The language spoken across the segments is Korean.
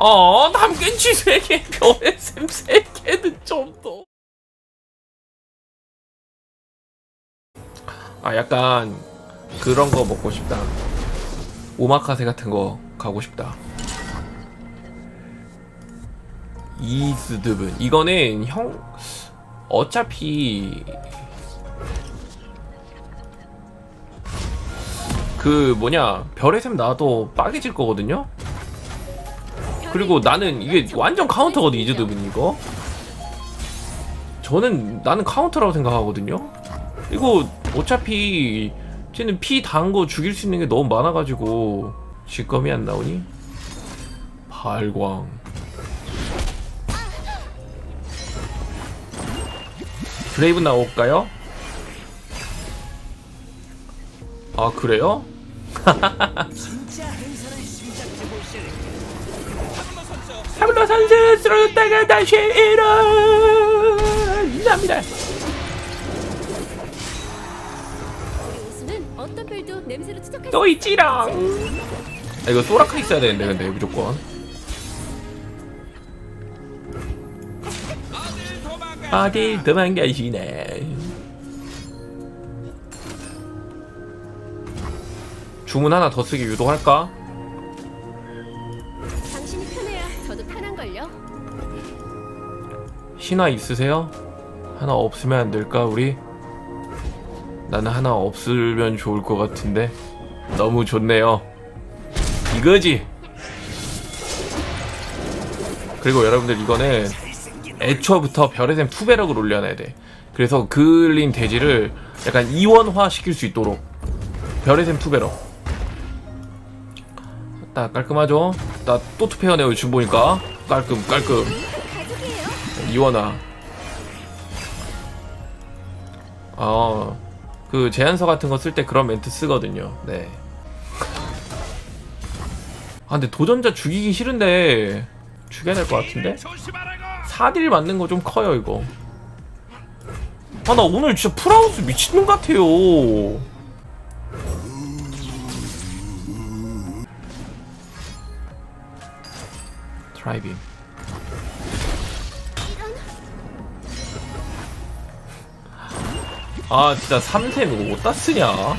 어, 담겐치 3개, 별의 샘 3개는 좀 더. 아, 약간 그런 거 먹고 싶다. 오마카세 같은 거 가고 싶다. 이스드분. 이거는 형, 어차피 그 뭐냐 별의 샘 나와도 빠개질 거거든요. 그리고 나는 이게 완전 카운터거든 이즈드분 이거. 저는 나는 카운터라고 생각하거든요. 이거 어차피 쟤는 피 단 거 죽일 수 있는 게 너무 많아가지고 직검이 안 나오니? 발광. 드레이브 나올까요? 아 그래요? 타블로 선수 쓰러졌다가 다시 일어 인사합니다. 우수는 어떤 별도 냄새로 추적할 또수 있지롱. 아, 이거 소라카 있어야 되는데 근데 무조건. 어딜 도망가시네. 주문 하나 더 쓰기 유도할까? 신화 있으세요? 하나 없으면 안 될까 우리? 나는 하나 없으면 좋을 것 같은데. 너무 좋네요. 이거지! 그리고 여러분들 이거는 애초부터 별의 샘 투배럭을 올려놔야 돼. 그래서 그을린 대지를 약간 이원화 시킬 수 있도록 별의 샘 투배럭. 딱 깔끔하죠? 나 또 투페어네요 지금 보니까. 깔끔 깔끔 이원아. 어, 그 제안서 같은 거 쓸 때 그런 멘트 쓰거든요. 네. 아, 근데 도전자 죽이기 싫은데 죽여야 될 것 같은데? 4딜 맞는 거 좀 커요, 이거. 아, 나 오늘 진짜 풀하우스 미친놈 같아요. 드라이빙. 아 진짜 3샘 이거 어디다 쓰냐?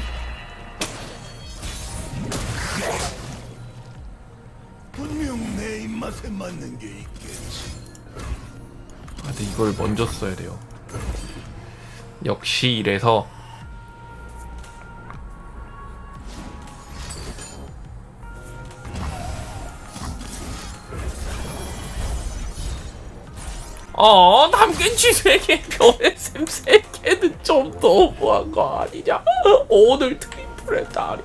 분명 내 입맛에 맞는 게 있겠지. 아 근데 이걸 먼저 써야 돼요. 역시 이래서. 어 3개 별의 샘3 개는 좀 너무한 거 아니냐 오늘 트리플의 달이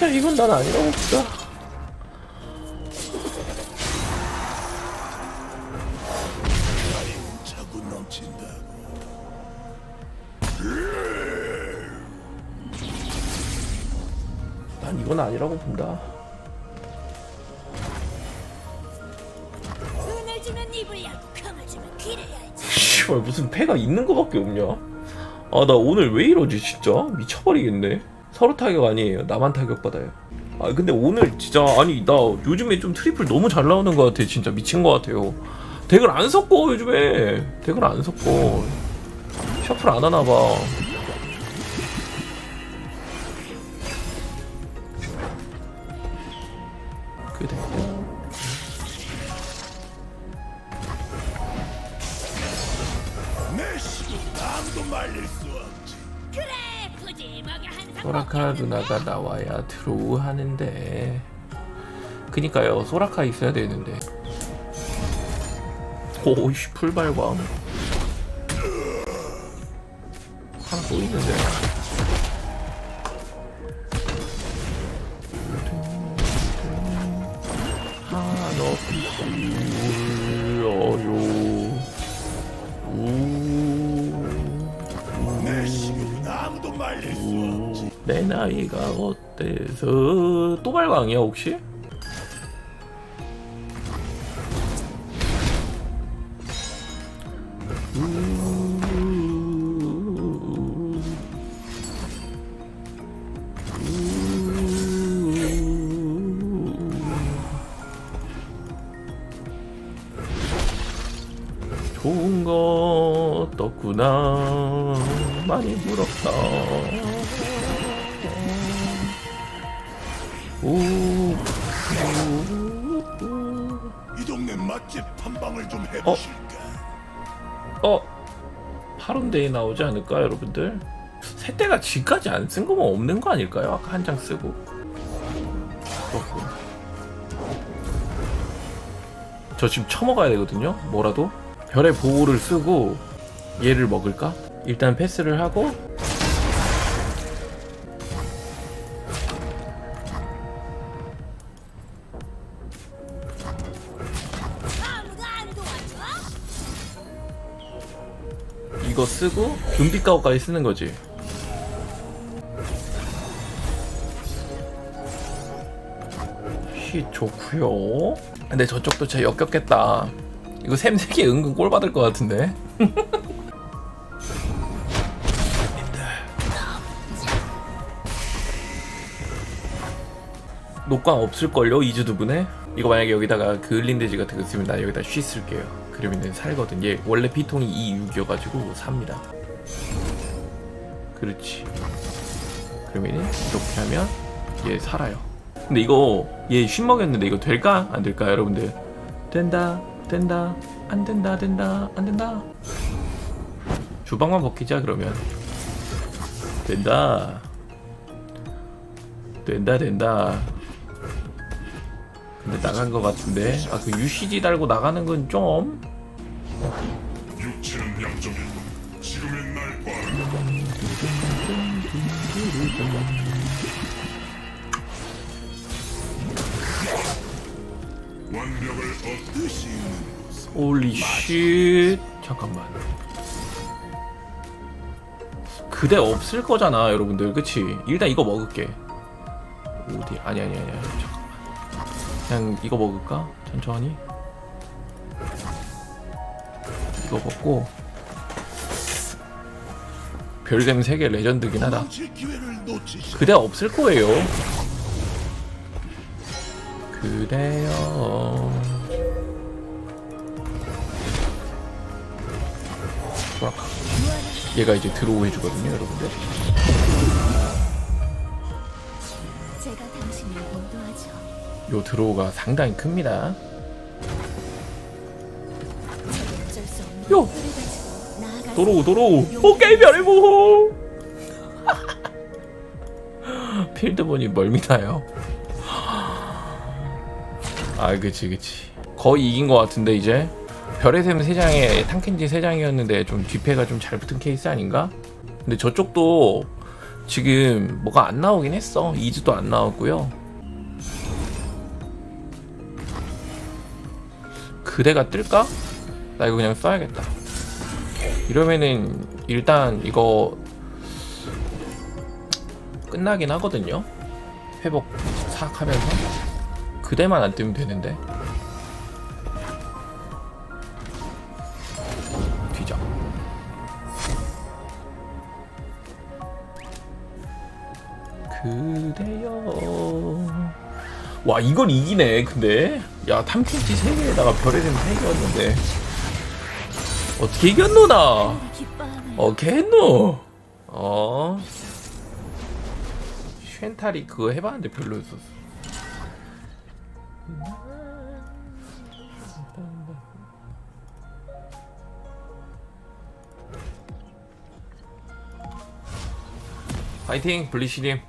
자 이건 난 아니라고 보자. 난 이건 아니라고 본다. 씨발 무슨 패가 있는 거밖에 없냐? 아 나 오늘 왜 이러지 진짜 미쳐버리겠네. 서로 타격 아니에요. 나만 타격 받아요. 아 근데 오늘 진짜 아니 나 요즘에 좀 트리플 너무 잘 나오는 것 같아. 진짜 미친 것 같아요. 덱을 안 섞어 요즘에 덱을 안 섞어. 셔플 안 하나 봐. 소라카 누나가 나와야 드로우 하는데. 그니까요 소라카 있어야 되는데. 오이씨 풀발광 하나 또 있는데. 한없이 울어요 우 아무도 말릴 수 없지. 내 나이가 어때서 또 발광이야 혹시? 나오지 않을까 여러분들? 새때가 지금까지 안 쓴 거면 없는 거 아닐까요? 아까 한 장 쓰고 그렇군 저 지금 처먹어야 되거든요 뭐라도 별의 보호를 쓰고 얘를 먹을까? 일단 패스를 하고 거 쓰고 금빛 가오까지 쓰는 거지. 히 좋구요. 근데 저쪽도 진짜 역겹겠다. 이거 샘세개 은근 꼴 받을 것 같은데. 녹광 없을걸요? 이즈 두분에? 이거 만약에 여기다가 그 을린데지 같은 거 쓰면 나 여기다 쉬 쓸게요. 그러면은 살거든. 얘 원래 피통이 2, 6이어가지고 삽니다. 그렇지. 그러면은 이렇게 하면 얘 살아요. 근데 이거 얘쉬 먹였는데 이거 될까? 안 될까 여러분들? 된다 된다 안 된다 된다 안 된다. 주방만 벗기자 그러면. 된다. 된다 된다 근데 나간 것 같은데. 아 그 UCG 달고 나가는 건 좀. 육체는 약점이고 지금의 날 빠르다. 완벽을 얻듯이 있는 곳. 홀리 쉣 잠깐만. 그대 없을 거잖아 여러분들. 그치? 일단 이거 먹을게. 어디? 아니 아니 아니 잠깐만 그냥 이거 먹을까 천천히 이거 먹고 별샘 3개 레전드긴 하다. 그대 없을 거예요. 뭐랄까. 얘가 이제 드로우 해주거든요, 여러분들. 요 드로우가 상당히 큽니다. 요! 도로우, 도로우. 오케이, 별의 보호. 필드본이 멀미나요. 아, 그치, 그치. 거의 이긴 것 같은데, 이제. 별의 샘 3장에 탕켄지 3장이었는데 좀 뒷패가 좀 잘 붙은 케이스 아닌가? 근데 저쪽도 지금 뭐가 안 나오긴 했어. 이즈도 안 나왔고요. 그대가 뜰까? 나 이거 그냥 써야겠다. 이러면은 일단 이거 끝나긴 하거든요. 회복 싹 하면서 그대만 안 뜨면 되는데. 뒤져. 그대여. 와 이건 이기네. 근데 야 탐켄치 3개에다가 별의 샘 3개였는데 어떻게? 때 기뻐함을 어, 개노. 어. 쉔탈이 그거 해봤는데 별로였었어. 파이팅 블리시님.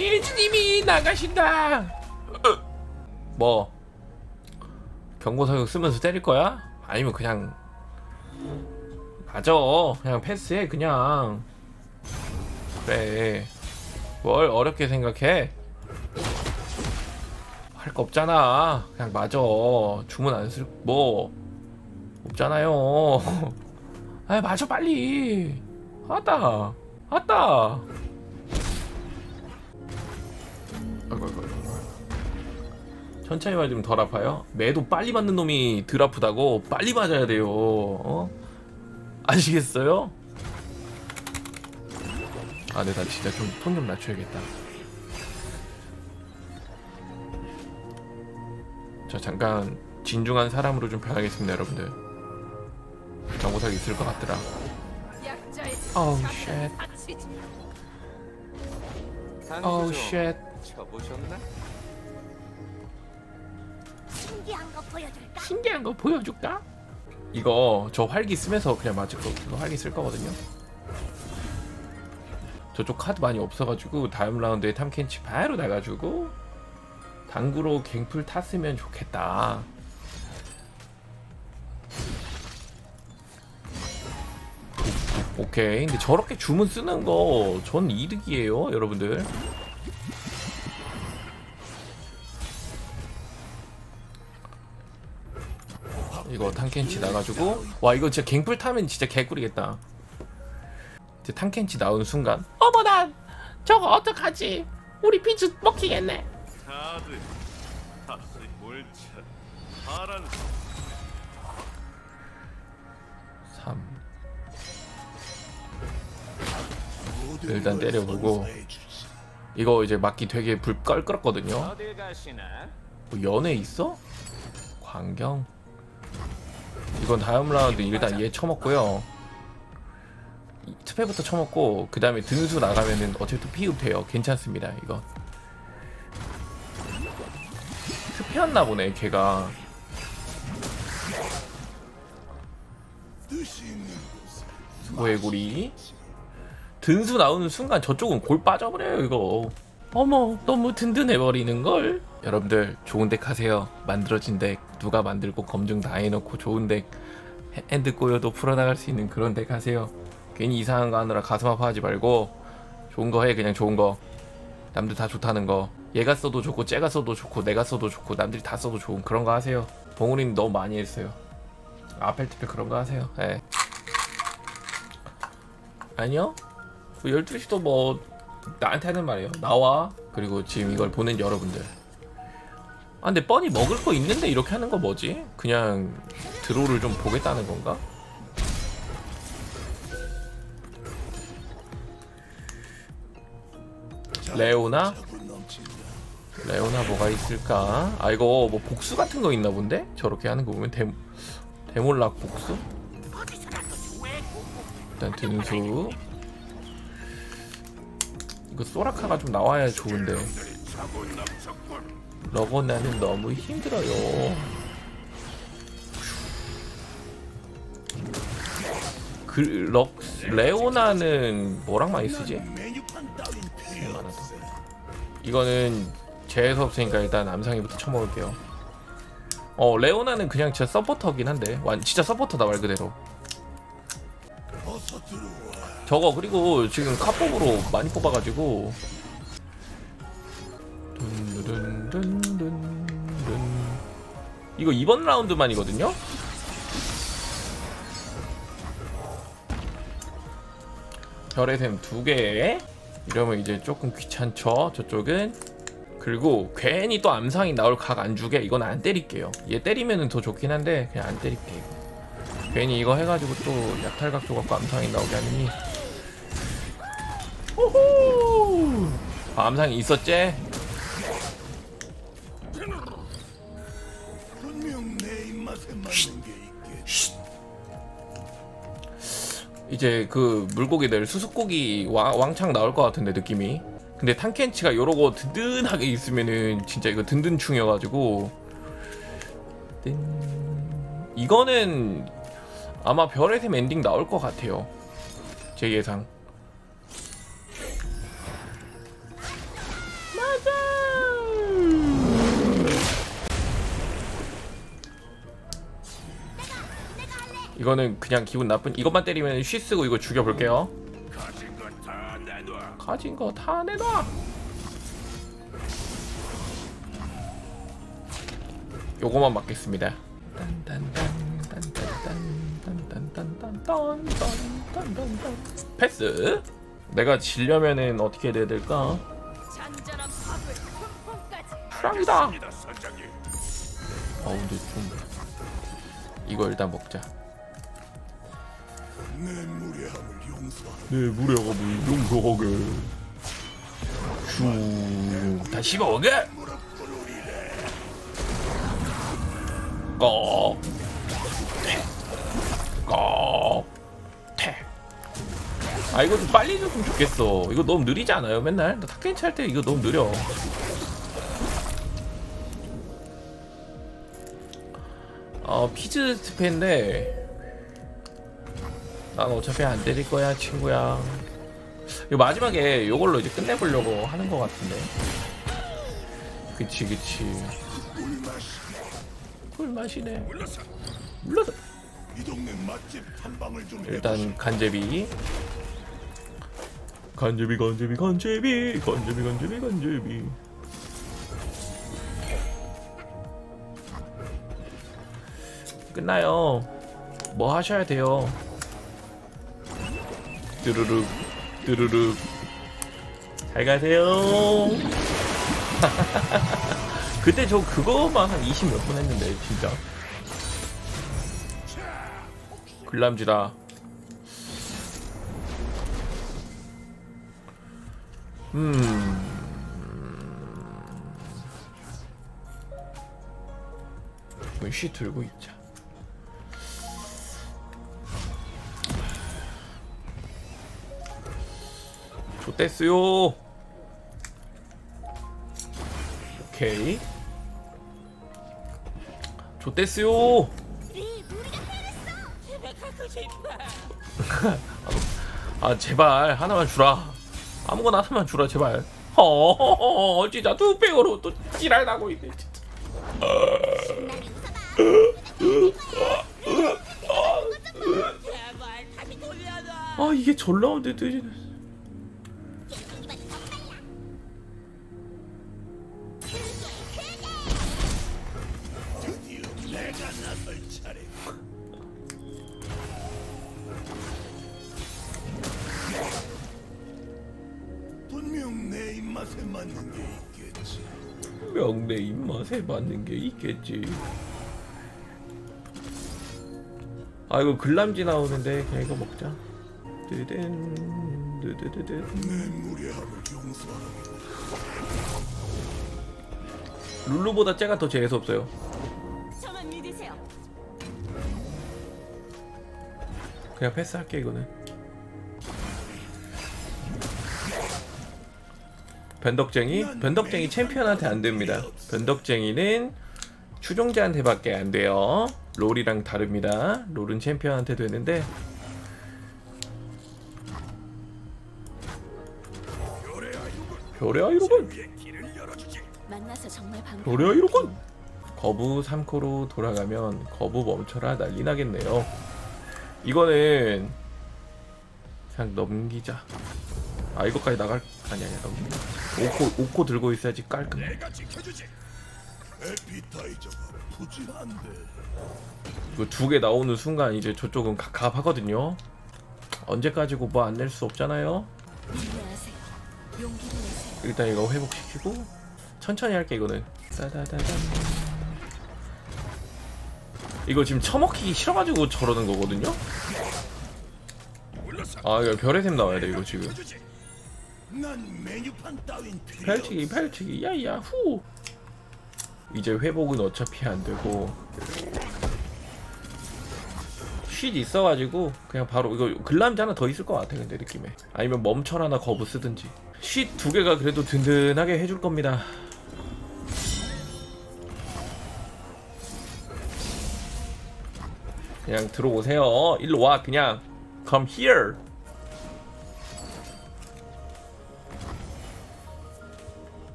피즈님이 나가신다. 뭐? 경고 사격 쓰면서 때릴 거야? 아니면 그냥 맞아 그냥 패스해 그냥. 그래. 뭘 어렵게 생각해? 할 거 없잖아. 그냥 맞아. 주문 안 쓸 뭐 없잖아요. 아 맞아 빨리. 왔다. 왔다 천천히 맞으면 덜 아파요? 매도 빨리 맞는 놈이 덜 아프다고? 빨리 맞아야 돼요. 어? 아시겠어요? 아, 네, 나 진짜 좀 톤 좀 낮춰야겠다. 저 잠깐 진중한 사람으로 좀 변하겠습니다 여러분들 정보석 있을 것 같더라 어우 쉣 다치지. 어우 쉣 쳐보셨나? 신기한 거 보여줄까? 신기한 거 보여줄까? 이거 저 활기 쓰면서 그냥 맞을 거 그거 활기 쓸 거거든요 저쪽 카드 많이 없어가지고 다음 라운드에 탐켄치 바로 나가지고 당구로 갱풀 탔으면 좋겠다 오- 오케이 근데 저렇게 주문 쓰는 거 전 이득이에요 여러분들 이거 탕켄치 나가지고. 와 이거 진짜 갱풀 타면 진짜 개꿀이겠다. 이제 탕켄치 나오는 순간. 어머나 저거 어떡하지? 우리 빈츠 먹히겠네. 다들 다시 몰차 파란 3 일단 때려보고. 이거 이제 막기 되게 불 껄끄럽거든요? 뭐 연애 있어? 광경 이건 다음 라운드 일단 얘 쳐먹고요. 이 투패부터 쳐먹고 그 다음에 등수 나가면은 또 피흡 돼요. 괜찮습니다 이거. 투패였나 보네 걔가. 수고해구리. 등수 나오는 순간 저쪽은 골 빠져버려요 이거 어머 너무 든든해 버리는걸? 여러분들 좋은 덱 하세요. 만들어진 덱 누가 만들고 검증 다 해놓고 좋은 덱 핸- 핸드 꼬여도 풀어나갈 수 있는 그런 덱 하세요. 괜히 이상한 거 하느라 가슴 아파하지 말고 좋은 거 해 그냥 좋은 거. 남들 다 좋다는 거. 얘가 써도 좋고 쟤가 써도 좋고 내가 써도 좋고 남들이 다 써도 좋은 그런 거 하세요. 봉우리는 너무 많이 했어요. 아펠트페 그런 거 하세요. 예. 아니요? 12시도 뭐 나한테 하는 말이에요 나와 그리고 지금 이걸 보는 여러분들 아 근데 뻔히 먹을 거 있는데 이렇게 하는 거 뭐지? 그냥 드로우를 좀 보겠다는 건가? 레오나? 레오나 뭐가 있을까? 아 이거 뭐 복수 같은 거 있나 본데? 저렇게 하는 거 보면 데, 데몰락 복수? 일단 등수 이거 소라카가 좀 나와야 좋은데 러거나는 너무 힘들어요 그 럭, 레오나는 뭐랑 많이 쓰지? 이거는 재수 없으니까 일단 암상이부터 쳐먹을게요. 어 레오나는 그냥 진짜 서포터긴 한데 완 진짜 서포터다 말 그대로. 저거 그리고 지금 카폭으로 많이 뽑아가지고 이거 이번 라운드만이거든요. 별의 샘 두 개. 이러면 이제 조금 귀찮죠. 저쪽은. 그리고 괜히 또 암상이 나올 각 안 주게 이건 안 때릴게요. 얘 때리면은 더 좋긴 한데 그냥 안 때릴게요. 괜히 이거 해가지고 또 약탈각 줘갖고 암상이 나오게 하니. 호호! 아, 암상이 있었지? 이제 그 물고기들 수수고기 왕, 왕창 나올 것 같은데 느낌이 근데 탕켄치가 요러고 든든하게 있으면은 진짜 이거 든든충이어가지고 뜬... 이거는 아마 별의 샘 엔딩 나올 것 같아요 제 예상 이거는 그냥 기분 나쁜 이것만 때리면 쉬 쓰고 이거 죽여볼게요. 가진 거 다 내놔! 가진 거 다 내놔 요거만 맞겠습니다. 패스! 내가 질려면은 어떻게 돼야 될까? 프랑이다! 어 근데 좀 이거 일단 먹자. 내 무례함을 용서하게. 슈. 다시 먹게 꺼 퇴. 꺼 퇴. 아 이거 좀 빨리 줬으면 좋겠어. 이거 너무 느리지 않아요? 맨날? 나 탁켄치 할 때 이거 너무 느려. 어 피즈 스페인데 난 어차피 안 때릴 거야 친구야. 이거 마지막에 이걸로 이제 끝내보려고 하는 것 같은데. 그치 그치. 꿀맛이네. 물러서. 이 일단 간제비. 간제비 간제비 간제비 간제비 간제비 간제비. 끝나요. 뭐 하셔야 돼요. 뚜루룩 뚜루룩 잘 가세요. 그때 저 그거만 한 20 몇 분 했는데 진짜. 글람지다. 음. 뭐쉬 들고 있자. 좋댔어요. 오케이. 좋댔어요. 아 제발 하나만 주라. 아무거나 하나만 주라 제발. 어 진짜 두 배우로 또 지랄 나고 있네 진짜. 아 이게 전라운드 뜨지는. 입맛에 맞는 게 있겠지 분명 내 입맛에 맞는 게 있겠지. 아 이거 글람지 나오는데 그냥 이거 먹자. 뜨든 뜨드드드. 내 무례함을 용서하라 룰루보다 쟤가 더 재수 없어요. 저만 믿으세요. 그냥 패스할게 이거는. 변덕쟁이? 변덕쟁이 챔피언한테 안 됩니다. 변덕쟁이는 추종자한테밖에 안 돼요. 롤이랑 다릅니다. 롤은 챔피언한테 되는데 별의 아이로군 위에 길을 열어주지 만나서 정말 반가워. 별의 아이로군 거부 3코로 돌아가면 거부 멈춰라 난리 나겠네요. 이거는 그냥 넘기자. 아 이거까지 나갈 아니 아니 넘기자. 5코 5코 들고 있어야지 깔끔. 내가 지켜주지 에피타이저가 푸짐한데 이거 두개 나오는 순간 이제 저쪽은 갑갑하거든요. 언제까지고 뭐 안 낼 수 없잖아요. 일단 이거 회복시키고 천천히 할게 이거는. 따다다단. 이거 지금 처먹히기 싫어가지고 저러는 거거든요. 아 이거 별의 샘 나와야 돼 이거 지금. 난 메뉴판 따윈 필요 없어. 펼치기. 야야 후. 이제 회복은 어차피 안 되고. 쉿 있어가지고 그냥 바로 이거 글람지 하나 더 있을 것 같아 근데 느낌에. 아니면 멈춰 하나 거부 쓰든지. 쉿 두 개가 그래도 든든하게 해줄 겁니다. 그냥 들어오세요. 일로 와 그냥. Come here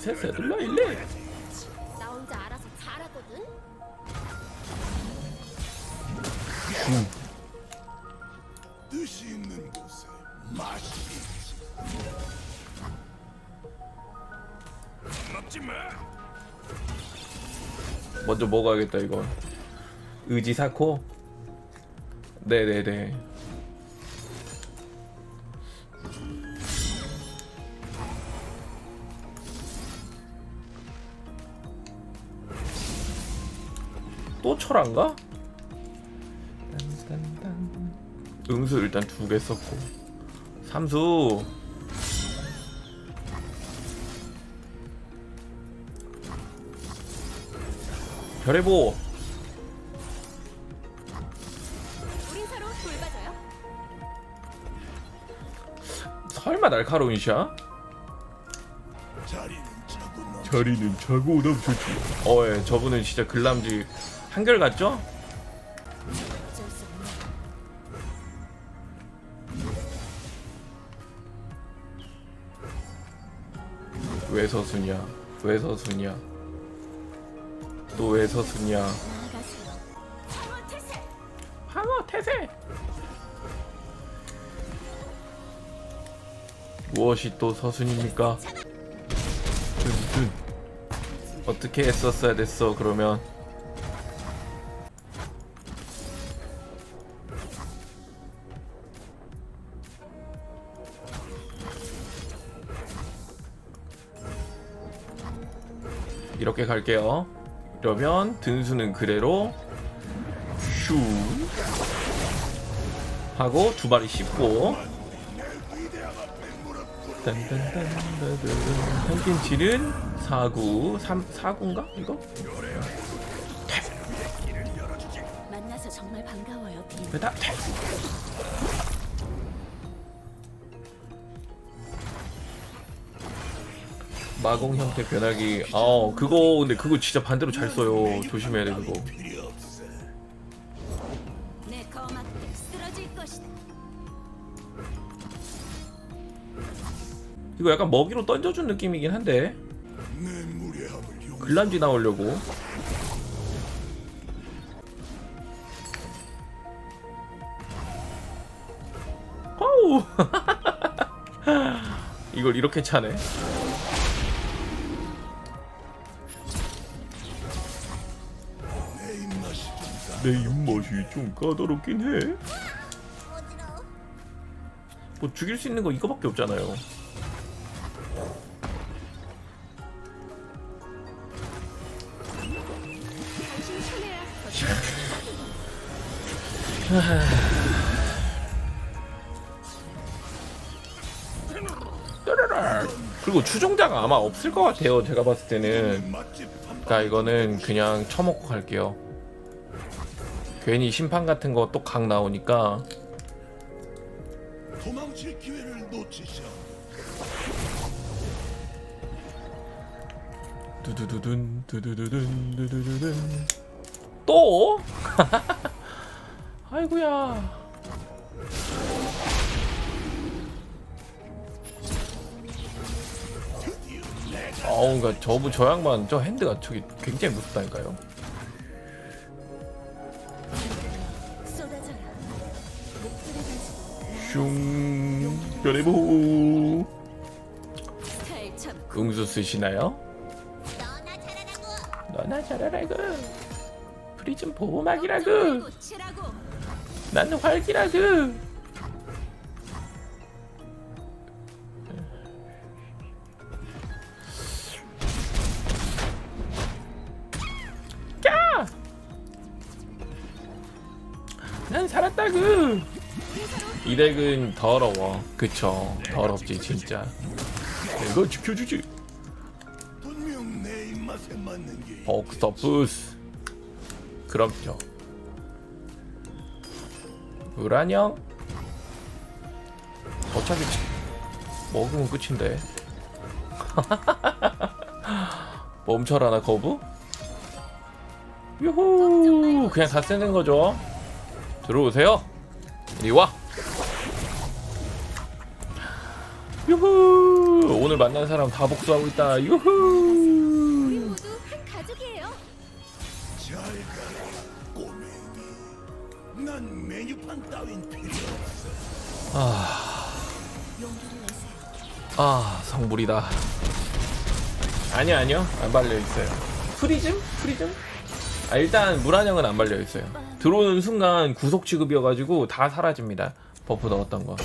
셋셋 일로 와 일로 나 혼자 알아서 잘하거든. 뜻이 있는 곳에 맛이 있지. 먹지 마. 먼저 먹어야겠다 이거. 의지 사코? 네네네 또 철한가? 응수 일단 두 개 썼고 삼수 별의 보 우린 서로 돌봐줘요. 설마 날카로운샤? 자리는 차고 남 자리는 차고 넘쳐지 어예 저분은 진짜 글남지 한결 같죠? 어쩔 수 없네. 왜 서수냐 왜 서수냐 또왜 태세. 방어 태세 무엇이 또 서순입니까? 어떻게 했었어야 됐어 그러면 이렇게 갈게요 그러면 등수는 그대로 슈 하고 두 발이 씹고 질은 4구 3 4구인가 이거? 만나서 정말 반가워요, 빈. 마공 형태 변하기. 아 그거 근데 그거 진짜 반대로 잘 써요. 조심해야 돼 그거. 이거 약간 먹이로 던져준 느낌이긴 한데. 글람지 나오려고. 어우. 이걸 이렇게 차네 내 입맛이 좀 까다롭긴 해. 뭐 죽일 수 있는 거 이거밖에 없잖아요. 그리고 추종자가 아마 없을 것 같아요. 제가 봤을 때는. 한 그러니까 이거는 그냥 처먹고 갈게요. 괜히 심판 같은 거 또 각 나오니까 도망칠 기회를 놓치셔. 두두두둔 두두두둔 두두두둔 또? 아이고야. 아우 그러니까 저부 저 양반 저 핸드가 저기 굉장히 무섭다니까요. 슝참 응수 쓰시나요? 너나 잘하라고. 프리즘 보호막이라고. 나는 활기라고 까! 난 살았다고 이 덱은 더러워. 그쵸. 더럽지 진짜. 이거 지켜주지. 복서푸스. 그럼요. 불안녕 어차피 지- 먹으면 끝인데. 멈춰라 나 거부? 유후! 그냥 다 쓰는 거죠. 들어오세요. 이리 와 유후 오늘 만난 사람 다 복수하고 있다 우리 유후 모두 한 가족이에요. 잘 가라, 꼬맹이. 난 메뉴판 따윈 필요 없어. 용기를 내세요. 아 성불이다 아니요 아니요 안 발려 있어요 프리즘? 프리즘? 아 일단 물안형은 안 발려 있어요 들어오는 순간 구속 취급이어가지고 다 사라집니다 버프 넣었던 거